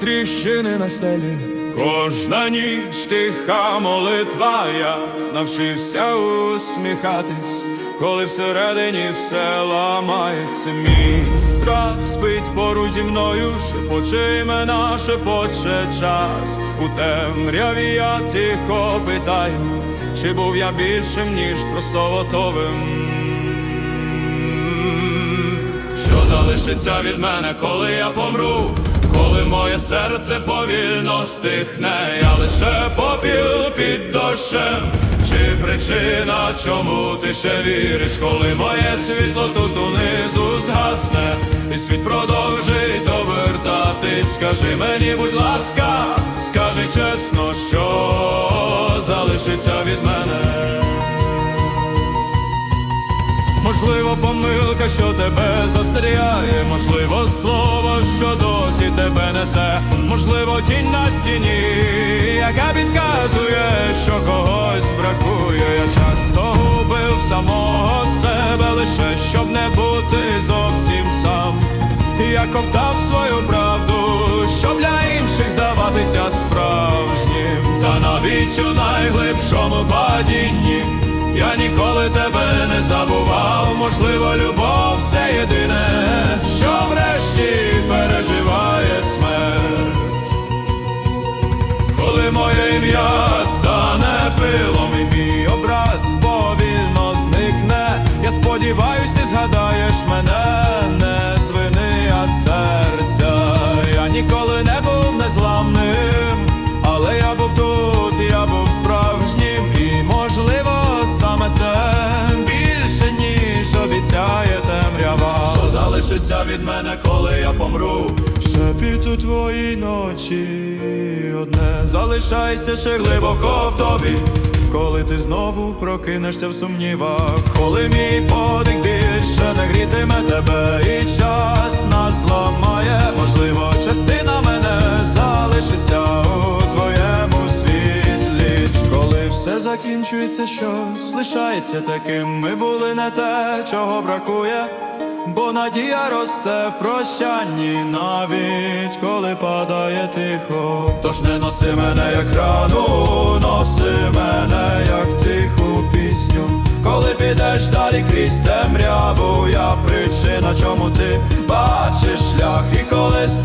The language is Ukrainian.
тріщини на стелі. Кожна ніч тиха молитва, я навчився усміхатись, коли всередині все ламається. Мій страх спить поруч зі мною, шепоче імена, шепоче час. У темряві я тихо питаю, чи був я більшим, ніж просто готовим. Залишиться від мене, коли я помру? Коли моє серце повільно стихне, я лише попіл під дощем. Чи причина, чому ти ще віриш, коли моє світло тут унизу згасне, і світ продовжить обертатись, скажи мені, будь ласка, Можливо, помилка, що тебе застряє, можливо, слово, що досі тебе несе, можливо, тінь на стіні, яка підказує, що когось бракує. Я часто губив самого себе лише щоб не бути зовсім сам. Я ковтав свою правду, щоб для інших здаватися справжнім, та навіть у найглибшому падінні. Я ніколи тебе не можливо, любов це єдине, що врешті переживає смерть. Коли моє ім'я стане пилом і мій образ повільно зникне, я сподіваюсь, ти згадаєш мене не з вини, а серця. Я ніколи не був незламним, залишиться від мене, коли я помру? Шепіт у твоїй ночі одне залишайся ще глибоко в тобі. Коли ти знову прокинешся в сумнівах, коли мій подих більше не грітиме тебе, і час нас ламає, можливо, частина мене залишиться у твоєму світлі. Коли все закінчується, щось лишається таким. Ми були не те, чого бракує. Бо надія росте в прощанні, навіть коли падає тихо. Тож не носи мене як рану, носи мене як тиху пісню. Коли підеш далі крізь темряву, я причина, чому ти бачиш шлях, і коли мене